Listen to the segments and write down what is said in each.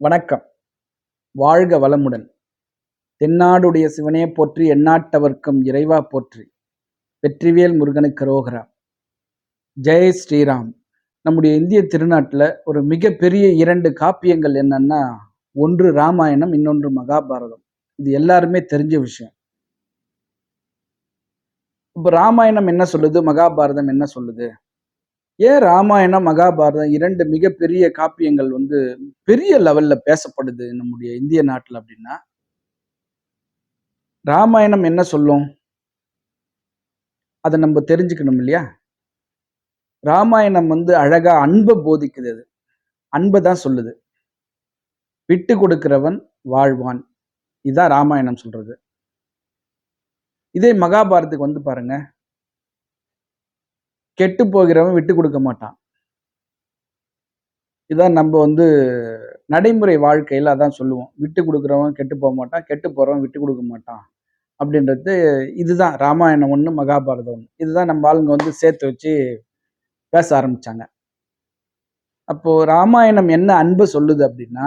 வணக்கம். வாழ்க வளமுடன். தென்னாடுடைய சிவனே போற்றி எண்ணாட்டவர்க்கும் இறைவா போற்றி. வெற்றிவேல் முருகனுக்கு ரோகரா ஜெய் ஸ்ரீராம். நம்முடைய இந்திய திருநாட்டில் ஒரு மிகப்பெரிய இரண்டு காப்பியங்கள் என்னன்னா ஒன்று ராமாயணம் இன்னொன்று மகாபாரதம். இது எல்லாருமே தெரிஞ்ச விஷயம். இப்போ ராமாயணம் என்ன சொல்லுது? மகாபாரதம் என்ன சொல்லுது? ஏன் ராமாயணம் மகாபாரதம் இரண்டு மிகப்பெரிய காப்பியங்கள் வந்து பெரிய லெவல்ல பேசப்படுது நம்முடைய இந்திய நாட்டில் அப்படின்னா? ராமாயணம் என்ன சொல்லும்? அதை நம்ம தெரிஞ்சுக்கணும் இல்லையா? ராமாயணம் வந்து அழகா அன்பை போதிக்குது அது. அன்பை தான் சொல்லுது. விட்டு கொடுக்கிறவன் வாழ்வான். இதுதான் ராமாயணம் சொல்றது. இதே மகாபாரத்துக்கு வந்து பாருங்க. கெட்டு போகிறவன் விட்டு கொடுக்க மாட்டான். இதான் நம்ம வந்து நடைமுறை வாழ்க்கையில் அதான் சொல்லுவோம். விட்டு கொடுக்குறவன் கெட்டு போக மாட்டான் கெட்டு போகிறவன் விட்டு கொடுக்க மாட்டான் அப்படின்றது இதுதான். ராமாயணம் ஒன்று மகாபாரதம் ஒன்று இதுதான் நம்ம ஆளுங்க வந்து சேர்த்து வச்சு பேச ஆரம்பிச்சாங்க. அப்போது ராமாயணம் என்ன அன்பு சொல்லுது அப்படின்னா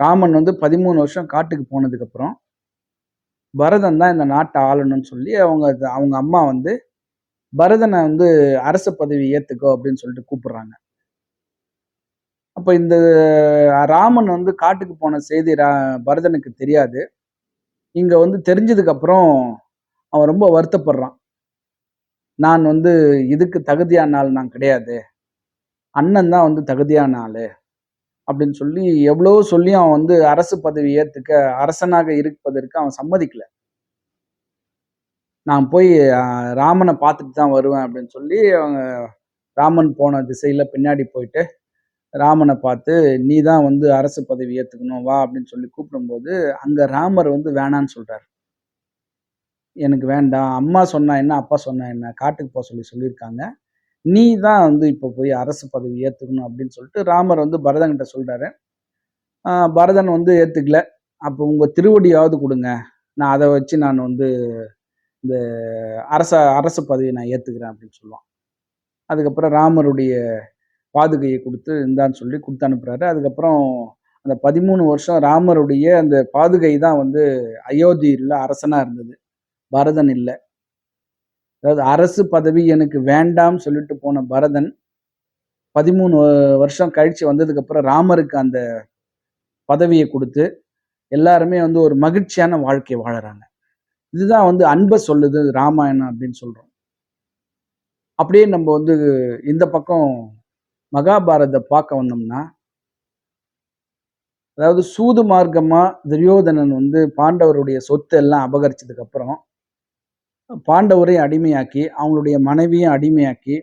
ராமன் வந்து பதிமூணு வருஷம் காட்டுக்கு போனதுக்கப்புறம் பரதன் தான் இந்த நாட்டை ஆளணும்னு சொல்லி அவங்க அவங்க அம்மா வந்து பரதனை வந்து அரச பதவி ஏத்துக்கோ அப்படின்னு சொல்லிட்டு கூப்பிடுறாங்க. அப்ப இந்த ராமன் வந்து காட்டுக்கு போன செய்தி ரா பரதனுக்கு தெரியாது. இங்க வந்து தெரிஞ்சதுக்கு அப்புறம் அவன் ரொம்ப வருத்தப்படுறான். நான் வந்து இதுக்கு தகுதியான ஆள் நான் கிடையாது. அண்ணன் தான் வந்து தகுதியான ஆள் அப்படின்னு சொல்லி எவ்வளோ சொல்லி அவன் வந்து அரசு பதவி ஏற்றுக்க அரசனாக இருப்பதற்கு அவன் சம்மதிக்கலை. நான் போய் ராமனை பார்த்துட்டு தான் வருவேன் அப்படின்னு சொல்லி அவங்க ராமன் போன திசையில் பின்னாடி போயிட்டு ராமனை பார்த்து நீ தான் வந்து அரசு பதவி ஏற்றுக்கணும் வா அப்படின்னு சொல்லி கூப்பிடும்போது அங்கே ராமர் வந்து வேணான்னு சொல்கிறார் எனக்கு வேண்டாம். அம்மா சொன்னா என்ன அப்பா சொன்னா என்ன காட்டுக்கு போக சொல்லி சொல்லியிருக்காங்க. நீ தான் வந்து இப்போ போய் அரசு பதவி ஏற்றுக்கணும் அப்படின்னு சொல்லிட்டு ராமர் வந்து பரதன்கிட்ட சொல்கிறாரு பரதன் வந்து ஏற்றுக்கல அப்போ உங்கள் திருவடியாவது கொடுங்க. நான் அதை வச்சு நான் வந்து இந்த அரச அரசு பதவியை நான் ஏற்றுக்கிறேன் அப்படின்னு சொல்லுவான். அதுக்கப்புறம் ராமருடைய பாதுகையை கொடுத்து இருந்தான்னு சொல்லி கொடுத்து அனுப்புறாரு. அதுக்கப்புறம் அந்த பதிமூணு வருஷம் ராமருடைய அந்த பாதுகை தான் வந்து அயோத்தியில் அரசனாக இருந்தது. பரதன் இல்லை. அதாவது அரசு பதவி எனக்கு வேண்டாம் சொல்லிட்டு போன பரதன் பதிமூணு வருஷம் கழிச்சு வந்ததுக்கப்புறம் ராமருக்கு அந்த பதவியை கொடுத்து எல்லாருமே வந்து ஒரு மகிழ்ச்சியான வாழ்க்கை வாழறாங்க. இதுதான் வந்து அன்பை சொல்லுது ராமாயணம் அப்படின்னு சொல்றோம். அப்படியே நம்ம வந்து இந்த பக்கம் மகாபாரத பார்க்க வந்தோம்னா அதாவது சூது மார்க்கமா துரியோதனன் வந்து பாண்டவருடைய சொத்து எல்லாம் அபகரிச்சதுக்கு அப்புறம் பாண்டவரையும் அடிமையாக்கி அவங்களுடைய மனைவியும் அடிமையாக்கி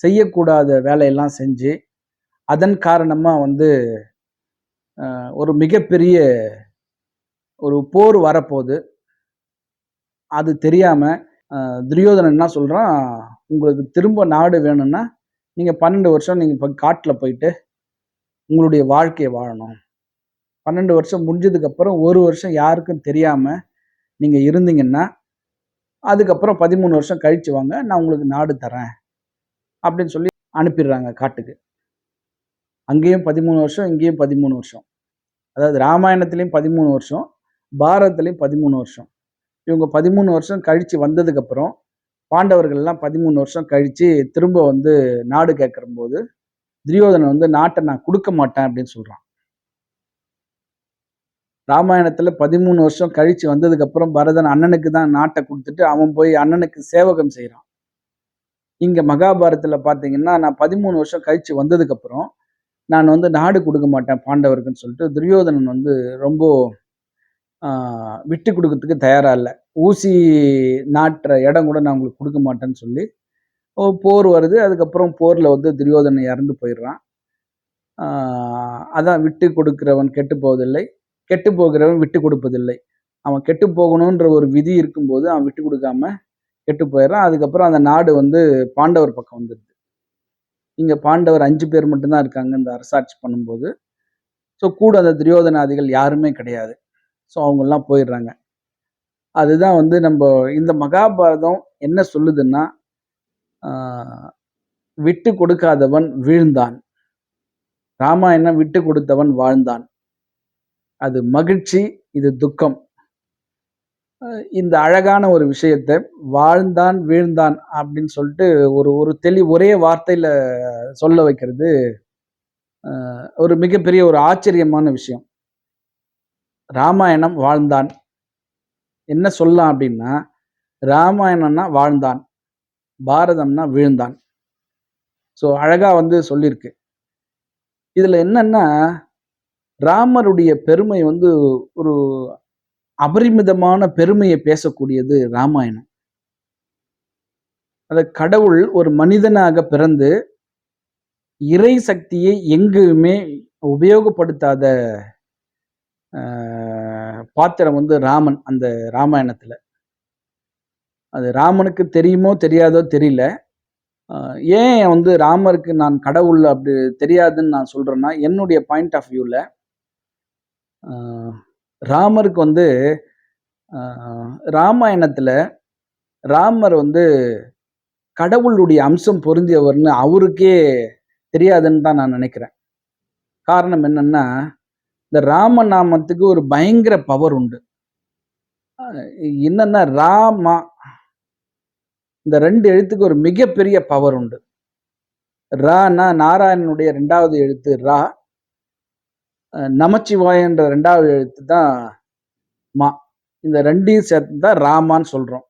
செய்யக்கூடாத வேலையெல்லாம் செஞ்சு அதன் காரணமா வந்து ஒரு மிகப்பெரிய ஒரு போர் வரப்போகுது. அது தெரியாம துரியோதனன் என்ன சொல்றான்? உங்களுக்கு திரும்ப நாடு வேணும்னா நீங்க பன்னெண்டு வருஷம் நீங்க இப்போ காட்டில் போயிட்டு உங்களுடைய வாழ்க்கையை வாழணும். பன்னெண்டு வருஷம் முடிஞ்சதுக்கு அப்புறம் ஒரு வருஷம் யாருக்கும் தெரியாம நீங்க இருந்தீங்கன்னா அதுக்கப்புறம் பதிமூணு வருஷம் கழிச்சு வாங்க நான் உங்களுக்கு நாடு தரேன். அப்படின்னு சொல்லி அனுப்பிடுறாங்க காட்டுக்கு. அங்கேயும் பதிமூணு வருஷம் இங்கேயும் பதிமூணு வருஷம். அதாவது ராமாயணத்துலேயும் பதிமூணு வருஷம் பாரதத்துலேயும் பதிமூணு வருஷம். இவங்க பதிமூணு வருஷம் கழித்து வந்ததுக்கப்புறம் பாண்டவர்கள்லாம் பதிமூணு வருஷம் கழித்து திரும்ப வந்து நாடு கேட்குற போது துரியோதனன் வந்து நாட்டை நான் கொடுக்க மாட்டேன் அப்படின்னு சொல்கிறான் ராமாயணத்தில் பதிமூணு வருஷம் கழிச்சு வந்ததுக்கப்புறம் பரதன் அண்ணனுக்கு தான் நாட்டை கொடுத்துட்டு அவன் போய் அண்ணனுக்கு சேவகம் செய்கிறான் இங்கே மகாபாரத்தில் பார்த்தீங்கன்னா நான் பதிமூணு வருஷம் கழித்து வந்ததுக்கப்புறம் நான் வந்து நாடு கொடுக்க மாட்டேன் பாண்டவருக்குன்னு சொல்லிட்டு துரியோதனன் வந்து ரொம்ப விட்டு கொடுக்கறதுக்கு தயாராக இல்லை. ஊசி நாட்டுற இடம் கூட நான் உங்களுக்கு கொடுக்க மாட்டேன்னு சொல்லி போர் வருது. அதுக்கப்புறம் போரில் வந்து துரியோதனை இறந்து போயிடுறான். அதான் விட்டு கொடுக்கிறவன் கெட்டு போவதில்லை. கெட்டு போகிறவன் விட்டு கொடுப்பதில்லை. அவன் கெட்டு போகணுன்ற ஒரு விதி இருக்கும்போது அவன் விட்டு கொடுக்காம கெட்டு போயிடுறான். அதுக்கப்புறம் அந்த நாடு வந்து பாண்டவர் பக்கம் வந்துடுது. இங்கே பாண்டவர் அஞ்சு பேர் மட்டும்தான் இருக்காங்க. இந்த அரசாட்சி பண்ணும்போது. ஸோ கூட அந்த துரியோதனாதிகள் யாருமே கிடையாது. ஸோ அவங்கெல்லாம் போயிடுறாங்க. அதுதான் வந்து நம்ம இந்த மகாபாரதம் என்ன சொல்லுதுன்னா விட்டு கொடுக்காதவன் வீழ்ந்தான். ராமாயணம் விட்டு கொடுத்தவன் வாழ்ந்தான். அது மகிழ்ச்சி இது துக்கம். இந்த அழகான ஒரு விஷயத்த வாழ்ந்தான் வீழ்ந்தான் அப்படின்னு சொல்லிட்டு ஒரு ஒரு தெளி ஒரே வார்த்தையில் சொல்ல வைக்கிறது ஒரு மிகப்பெரிய ஒரு ஆச்சரியமான விஷயம். ராமாயணம் வாழ்ந்தான். என்ன சொல்லலாம் அப்படின்னா ராமாயணம்னா வாழ்ந்தான் பாரதம்னா விழுந்தான். ஸோ அழகாக வந்து சொல்லியிருக்கு இதில் என்னன்னா ராமருடைய பெருமை வந்து ஒரு அபரிமிதமான பெருமையை பேசக்கூடியது ராமாயணம். அது கடவுள் ஒரு மனிதனாக பிறந்து இறை சக்தியை எங்குமே உபயோகப்படுத்தாத பாத்திரம் வந்து ராமன் அந்த ராமாயணத்துல. அது ராமனுக்கு தெரியுமோ தெரியாதோ தெரியல. ஏன் வந்து ராமருக்கு நான் கடவுள் அப்படி தெரியாதுன்னு நான் சொல்றேன்னா என்னுடைய பாயிண்ட் ஆஃப் வியூல ராமருக்கு வந்து ராமாயணத்தில் ராமாயணத்துல ராமர் வந்து கடவுளுடைய அம்சம் பொருந்தியவர்னு அவருக்கே தெரியாதுன்னு தான் நான் நினைக்கிறேன். காரணம் என்னன்னா இந்த ராம நாமத்துக்கு ஒரு பயங்கர பவர் உண்டு. என்னன்னா ராமா இந்த ரெண்டு எழுத்துக்கு ஒரு மிகப்பெரிய பவர் உண்டு. ரானா நாராயணனுடைய ரெண்டாவது எழுத்து ரா நமச்சிவாயன்ற ரெண்டாவது எழுத்து தான் மா. இந்த ரெண்டையும் சேர்த்து தான் ராமான்னு சொல்றோம்.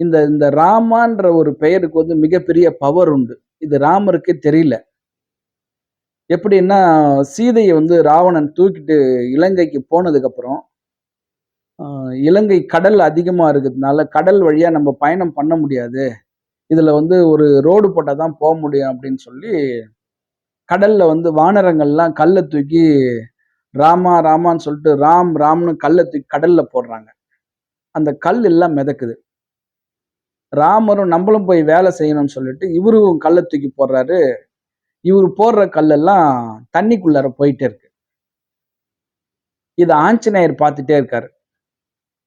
இந்த இந்த ராமான்ற ஒரு பெயருக்கு வந்து மிகப்பெரிய பவர் உண்டு. இது ராமருக்கே தெரியல. எப்படின்னா சீதையை வந்து ராவணன் தூக்கிட்டு இலங்கைக்கு போனதுக்கப்புறம் இலங்கை கடல் அதிகமாக இருக்கிறதுனால கடல் வழியாக நம்ம பயணம் பண்ண முடியாது. இதில் வந்து ஒரு ரோடு போட்டால் தான் போக முடியும் அப்படின்னு சொல்லி கடலில் வந்து வானரங்கள்லாம் கல்லை தூக்கி ராமா ராமான்னு சொல்லிட்டு ராம் ராம்னு கல்லை தூக்கி கடலில் போடுறாங்க. அந்த கல் எல்லாம் மிதக்குது. ராமரும் நம்மளும் போய் வேலை செய்யணும்னு சொல்லிட்டு இவரும் கல்லை தூக்கி போடுறாரு. இவர் போடுற கல்லெல்லாம் தண்ணிக்குள்ளார போயிட்டே இருக்கு. இதை ஆஞ்சநேயர் பார்த்துட்டே இருக்காரு.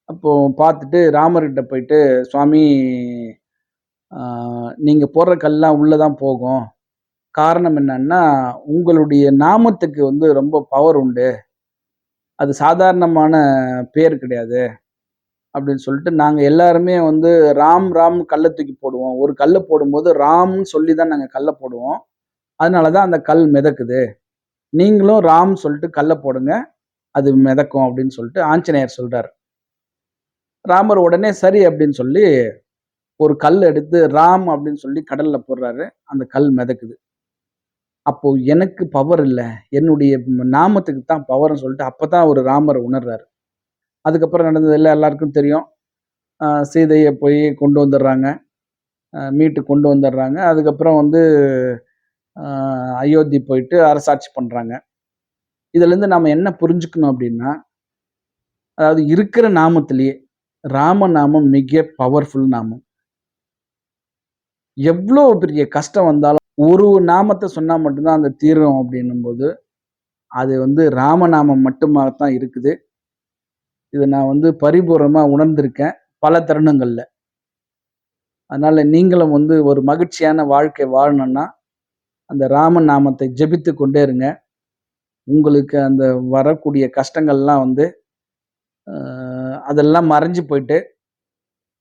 அப்போ பார்த்துட்டு ராமர்கிட்ட போயிட்டு சுவாமி நீங்கள் நீங்க போடுற கல்லாம் உள்ளதான் போகும். காரணம் என்னன்னா உங்களுடைய நாமத்துக்கு வந்து ரொம்ப பவர் உண்டு. அது சாதாரணமான பேர் கிடையாது. அப்படின்னு சொல்லிட்டு நாங்கள் எல்லாருமே வந்து ராம் ராம் கல்லை தூக்கி போடுவோம். ஒரு கல்லை போடும்போது ராம்னு சொல்லி தான் நாங்கள் கல்லை போடுவோம். அதனால தான் அந்த கல் மிதக்குது. நீங்களும் ராம் சொல்லிட்டு கல்லை போடுங்க அது மிதக்கும் அப்படின்னு சொல்லிட்டு ஆஞ்சநேயர் சொல்றாரு. ராமர் உடனே சரி அப்படின்னு சொல்லி ஒரு கல் எடுத்து ராம் அப்படின்னு சொல்லி கடல்ல போடுறாரு அந்த கல் மிதக்குது. அப்போ எனக்கு பவர் இல்லை என்னுடைய நாமத்துக்கு தான் பவர்னு சொல்லிட்டு அப்போ தான் ஒரு ராமர் உணர்றாரு. அதுக்கப்புறம் நடந்தது இல்லை எல்லாருக்கும் தெரியும். சீதையை போய் கொண்டு வந்துடுறாங்க. மீட்டு கொண்டு வந்துடுறாங்க. அதுக்கப்புறம் வந்து அயோத்தி போயிட்டு அரசாட்சி பண்ணுறாங்க இதுலேருந்து நாம் என்ன புரிஞ்சுக்கணும் அப்படின்னா அதாவது இருக்கிற நாமத்திலேயே ராம நாமம் மிக பவர்ஃபுல் நாமம். எவ்வளோ பெரிய கஷ்டம் வந்தாலும் ஒரு நாமத்தை சொன்னால் மட்டும்தான் அந்த தீரும் அப்படின்னும் போது அது வந்து ராமநாமம் மட்டுமாகத்தான் இருக்குது. இதை நான் வந்து பரிபூர்ணமாக உணர்ந்திருக்கேன் பல தருணங்களில். அதனால் நீங்களும் வந்து ஒரு மகிழ்ச்சியான வாழ்க்கை வாழணும்னா அந்த ராம நாமத்தை ஜெபித்து கொண்டே இருங்க. உங்களுக்கு அந்த வரக்கூடிய கஷ்டங்கள்லாம் வந்து அதெல்லாம் மறைஞ்சு போயிட்டு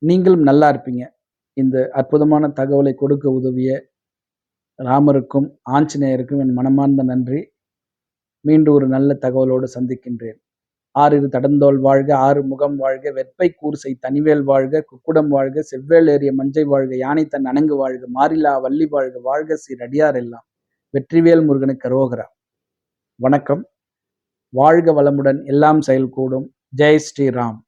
நீங்களும் நல்லா இருப்பீங்க. இந்த அற்புதமான தகவலை கொடுக்க உதவிய ராமருக்கும் ஆஞ்சநேயருக்கும் என் மனமார்ந்த நன்றி. மீண்டும் ஒரு நல்ல தகவலோடு சந்திக்கின்றேன். ஆறிரு தடந்தோள் வாழ்க ஆறு முகம் வாழ்க வெப்பை கூர்சை தனிவேல் வாழ்க குக்குடம் வாழ்க செவ்வேல் ஏறிய மஞ்சை வாழ்க யானை தன் அணங்கு வாழ்க மாரிலா வள்ளி வாழ்க வாழ்க சீர் அடியார் எல்லாம். வெற்றிவேல் முருகனுக்கு அரோகரா. வணக்கம். வாழ்க வளமுடன் எல்லாம் செயல்கூடும். ஜெய் ஸ்ரீராம்.